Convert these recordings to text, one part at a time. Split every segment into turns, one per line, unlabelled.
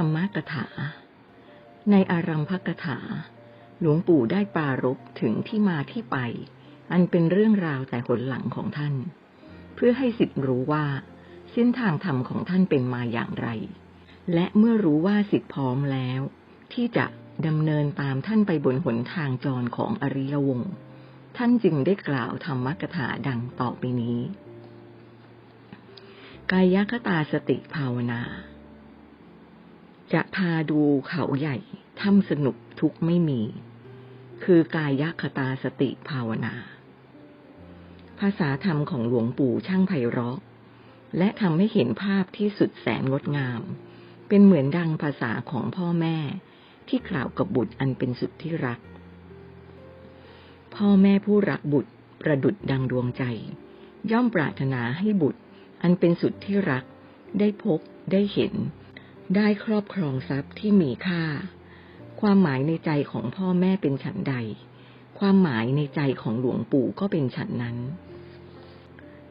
รรมกถา ในอารัมภกถา หลวงปู่ได้ปรารบถึงที่มาที่ไป อันเป็นเรื่องราวแต่หนหลังของท่าน เพื่อให้สิทธิ์รู้ว่าเส้นทางธรรมของท่านเป็นมาอย่างไร และเมื่อรู้ว่าสิทธิ์พร้อมแล้ว ที่จะดำเนินตามท่านไปบนหนทางจรของอริยวงศ์ท่านจึงได้กล่าวธรรมกถาดังต่อไปนี้ กายคตาสติภาวนา จะพาดูเขาใหญ่ถ้ำสนุกทุกไม่มี คือกายคตาสติภาวนา ภาษาธรรมของหลวงปู่ช่างไพเราะ และทำให้เห็นภาพที่สุดแสนงดงาม เป็นเหมือนดังภาษาของพ่อแม่ที่กล่าวกับบุตรอันเป็นสุดที่รัก พ่อแม่ผู้รักบุตรประดุดดังดวงใจ ย่อมปรารถนาให้บุตรอันเป็นสุดที่รัก ได้พบได้เห็น ได้ครอบครองทรัพย์ที่มีค่า ความหมายในใจของพ่อแม่เป็นฉันใด ความหมายในใจของหลวงปู่ก็เป็นฉันนั้น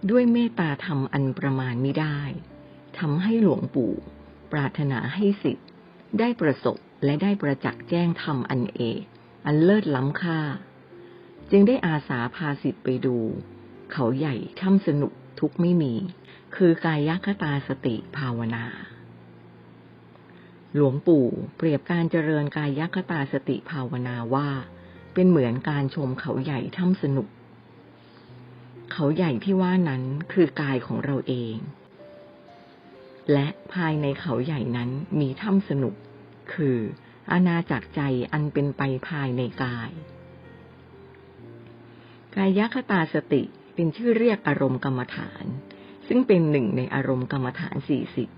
ด้วยเมตตาธรรมอันประมาณไม่ได้ทำให้หลวงปู่ ปรารถนาให้สิทธิ์ได้ประสบและได้ประจักษ์แจ้งธรรมอันเอกอันเลิศล้ำค่า จึงได้อาสาพาสิทธิ์ไปดู เขาใหญ่ถ้ำสนุกทุกไม่มี คือกายคตาสติภาวนา หลวงปู่เปรียบการเจริญกายคตาสติภาวนาว่า เป็นเหมือนการชมเขาใหญ่ถ้ำสนุก เขาใหญ่ที่ว่านั้นคือกายของเราเอง และภายในเขาใหญ่นั้นมีถ้ำสนุก คืออาณาจักรใจอันเป็นไปภายในกาย กายคตาสติเป็นชื่อเรียกอารมณ์กรรมฐาน ซึ่งเป็นหนึ่งในอารมณ์กรรมฐานสี่สิบ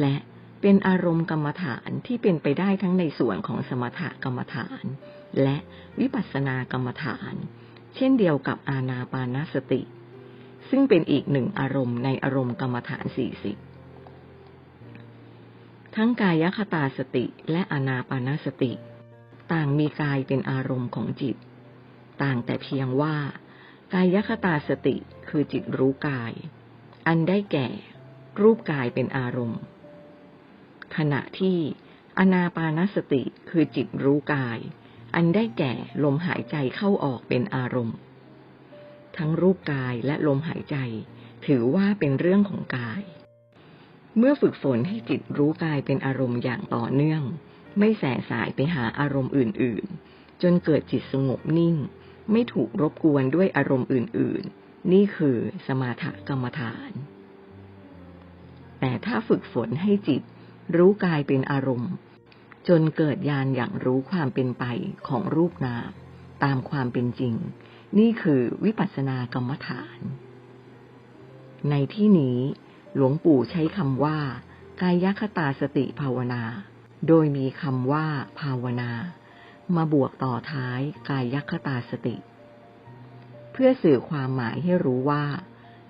และ เป็นอารมณ์กรรมฐานที่เป็นไปได้ทั้งในส่วนของสมถกรรมฐาน และวิปัสสนากรรมฐาน เช่นเดียวกับอาณาปานสติ ซึ่งเป็นอีกหนึ่งอารมณ์ในอารมณ์กรรมฐานสี่สิบทั้งกายคตาสติและอนาปานสติ ต่างมีกายเป็นอารมณ์ของจิต ต่างแต่เพียงว่า กายคตาสติคือจิตรู้กาย อันได้แก่ รูปกายเป็นอารมณ์ ขณะที่อนาปานสติคือจิตรู้กาย อันได้แก่ลมหายใจเข้าออกเป็นอารมณ์ ทั้งรูปกายและลมหายใจ ถือว่าเป็นเรื่องของกาย เมื่อฝึกฝนให้จิตรู้กายเป็นอารมณ์อย่างต่อเนื่อง ไม่แสสายไปหาอารมณ์อื่น ๆ จนเกิดจิตสงบนิ่ง ไม่ถูกรบกวนด้วยอารมณ์อื่น ๆ นี่คือสมาถกรรมฐาน แต่ถ้าฝึกฝนให้จิต รู้กายเป็นอารมณ์ จนเกิดญาณอย่างรู้ความเป็นไปของรูปนาม ตามความเป็นจริง นี่คือวิปัสสนากรรมฐาน ในที่นี้หลวงปู่ใช้คำว่า กายคตาสติภาวนา โดยมีคำว่าภาวนา มาบวกต่อท้ายกายคตาสติ เพื่อสื่อความหมายให้รู้ว่า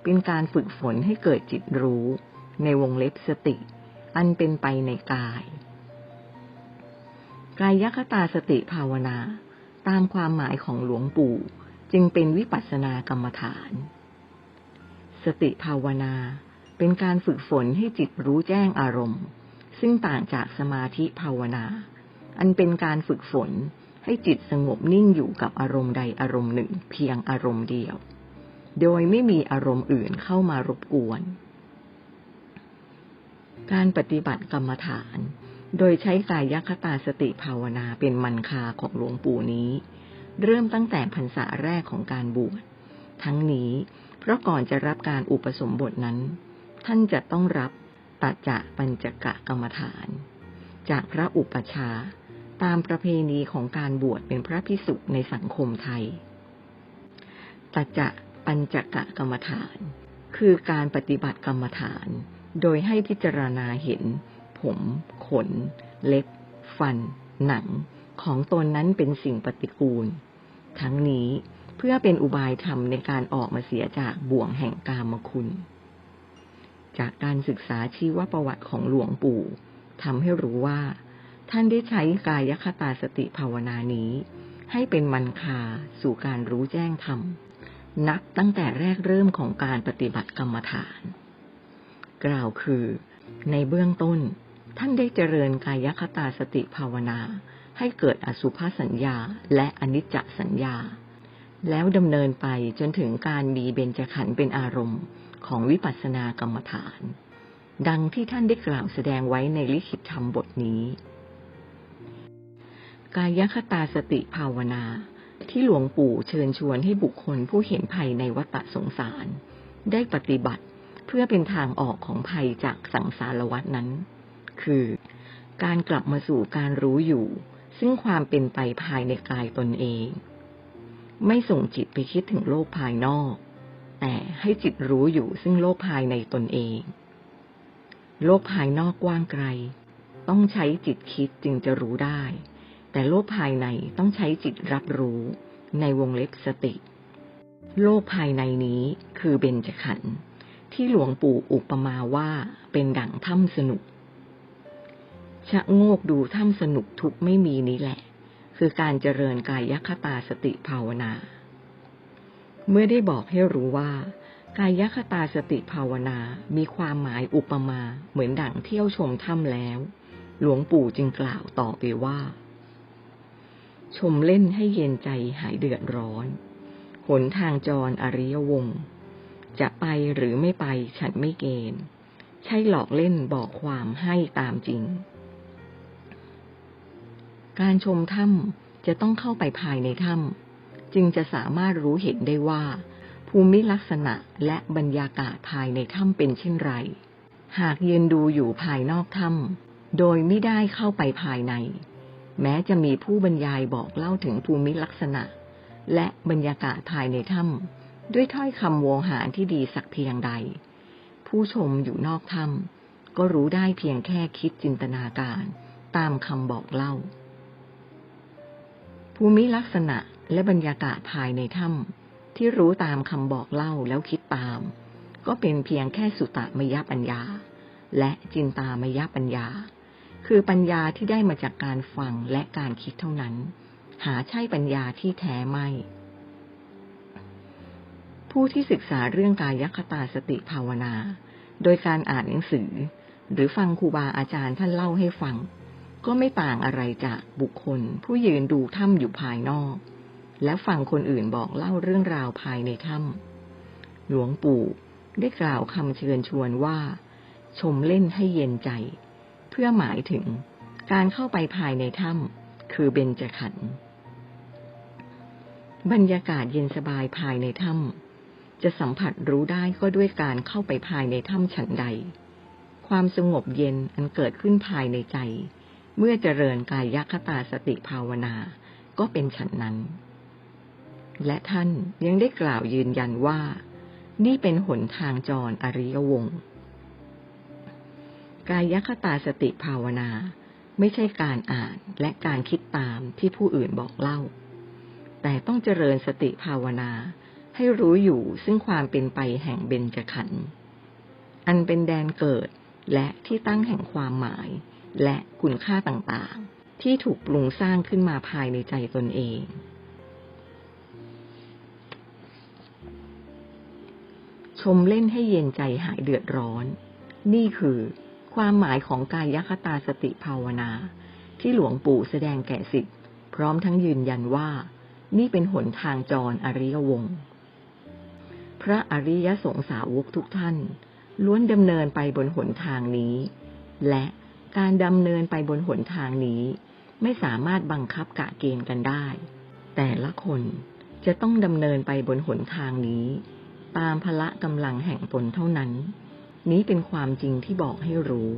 เป็นการฝึกฝนให้เกิดจิตรู้ ในวงเล็บสติ อันเป็นไปในกาย กายคตาสติภาวนา ตามความหมายของหลวงปู่ จึงเป็นวิปัสสนากรรมฐาน สติภาวนาเป็นการฝึกฝนให้จิตรู้แจ้งอารมณ์ ซึ่งต่างจากสมาธิภาวนา อันเป็นการฝึกฝนให้จิตสงบนิ่งอยู่กับอารมณ์ใดอารมณ์หนึ่งเพียงอารมณ์เดียว โดยไม่มีอารมณ์อื่นเข้ามารบกวน การปฏิบัติกรรมฐาน โดยใช้กายคตาสติภาวนาเป็นมันคาของหลวงปู่นี้ เริ่มตั้งแต่พรรษาแรกของการบวช ทั้งนี้เพราะก่อนจะรับการอุปสมบทนั้น ท่านจะต้องรับตัจะปัญจกะกรรมฐาน จากพระอุปชาตามประเพณีของการบวชเป็นพระพิสุในสังคมไทยตัจะปัญจกะกรรมฐาน คือการปฏิบัติกรรมฐาน โดยให้พิจารณาเห็น ผม ขน เล็บ ฟัน หนัง ของตนนั้นเป็นสิ่งปฏิกูล ทั้งนี้เพื่อเป็นอุบายธรรมในการออกมาเสียจากบ่วงแห่งกามคุณ จากการศึกษาชีวประวัติของหลวงปู่ทำให้รู้ว่า ท่านได้ใช้กายคตาสติภาวนานี้ ให้เป็นมันคาสู่การรู้แจ้งธรรมนับตั้งแต่แรกเริ่มของการปฏิบัติกรรมฐาน กล่าวคือ ในเบื้องต้น ท่านได้เจริญกายคตาสติภาวนา ให้เกิดอสุภสัญญาและอนิจจสัญญา แล้วดำเนินไปจนถึงการมีเบญจขันธ์เป็นอารมณ์ของวิปัสสนากรรมฐาน ดังที่ท่านได้กล่าวแสดงไว้ในลิขิตธรรมบทนี้ กายคตาสติภาวนาที่หลวงปู่เชิญชวนให้บุคคลผู้เห็นภัยในวัฏสงสาร ได้ปฏิบัติ เพื่อเป็นทางออกของภัยจากสังสารวัฏนั้น คือ การกลับมาสู่การรู้อยู่ ซึ่งความเป็นไปภายในกายตนเอง ไม่ส่งจิตไปคิดถึงโลกภายนอก แต่ให้จิตรู้อยู่ซึ่งโลกภายในตนเอง โลกภายนอกกว้างไกล ต้องใช้จิตคิดจึงจะรู้ได้ แต่โลกภายในต้องใช้จิตรับรู้ในวงเล็บสติ โลกภายในนี้คือเบญจขันธ์ ที่หลวงปู่อุปมาว่าเป็นดั่งถ้ำสนุก ชะโงกดูถ้ำสนุกทุกไม่มีนี้แหละ คือการเจริญกายคตาสติภาวนา เมื่อได้บอกให้รู้ว่า กายคตาสติภาวนา มีความหมายอุปมาเหมือนดั่งเที่ยวชมถ้ำแล้ว หลวงปู่จึงกล่าวต่อไปว่า ชมเล่นให้เย็นใจหายเดือดร้อน หนทางจรอริยวงศ์ จะไปหรือไม่ไปฉันไม่เกณฑ์ ใช่หลอกเล่นบอกความให้ตามจริง การชมถ้ำจะต้องเข้าไปภายในถ้ำจึงจะสามารถรู้เห็นได้ว่า ภูมิลักษณะและบรรยากาศภายในถ้ำเป็นเช่นไร หากยืนดูอยู่ภายนอกถ้ำโดยไม่ได้เข้าไปภายใน แม้จะมีผู้บรรยายบอกเล่าถึงภูมิลักษณะ และบรรยากาศภายในถ้ำ ด้วยถ้อยคำโวหารที่ดีสักเพียงใด ผู้ชมอยู่นอกถ้ำก็รู้ได้เพียงแค่คิดจินตนาการตามคำบอกเล่า ภูมิลักษณะและบรรยากาศภายในถ้ำที่รู้ตามคำบอกเล่าแล้วคิดตาม ก็เป็นเพียงแค่สุตมยปัญญา และจินตามยปัญญา คือปัญญาที่ได้มาจากการฟังและการคิดเท่านั้น หาใช่ปัญญาที่แท้ไม่ ผู้ที่ศึกษาเรื่องกายคตาสติภาวนา โดยการอ่านหนังสือ หรือฟังครูบาอาจารย์ท่านเล่าให้ฟัง ก็ไม่ต่างอะไรจากบุคคล ผู้ยืนดูถ้ำอยู่ภายนอก และฟังคนอื่นบอกเล่าเรื่องราวภายในถ้ำหลวงปู่ได้กล่าวคำเชิญชวนว่า ชมเล่นให้เย็นใจ เพื่อหมายถึงการเข้าไปภายในถ้ำคือเบญจขันธ์บรรยากาศเย็นสบายภายในถ้ำ จะสัมผัสรู้ได้ก็ด้วยการเข้าไปภายในถ้ำฉันใด ความสงบเย็นอันเกิดขึ้นภายในใจ เมื่อเจริญกายคตาสติภาวนา ก็เป็นฉันนั้น และท่านยังได้กล่าวยืนยันว่า นี่เป็นหนทางจรอริยวงศ์กายคตาสติภาวนาไม่ใช่การอ่านและการคิดตามที่ผู้อื่นบอกเล่า แต่ต้องเจริญสติภาวนา ให้รู้อยู่ซึ่งความเป็นไปแห่งเบญจขันธ์อันเป็นแดนเกิดและที่ตั้งแห่งความหมาย และคุณค่าต่างๆ ที่ถูกปรุงสร้างขึ้นมาภายในใจตนเอง ชมเล่นให้เย็นใจหายเดือดร้อน นี่คือความหมายของกายคตาสติภาวนา ที่หลวงปู่แสดงแก่สิทธิ์พร้อมทั้งยืนยันว่า นี่เป็นหนทางจรอริยวงศ์ พระอริยสงสาวกทุกท่าน ล้วนดำเนินไปบนหนทางนี้ และการดำเนินไปบนหนทางนี้ ไม่สามารถบังคับกะเกณฑ์กันได้ แต่ละคนจะต้องดำเนินไปบนหนทางนี้ ตามพละกำลังแห่งตนเท่านั้น นี้เป็นความจริงที่บอกให้รู้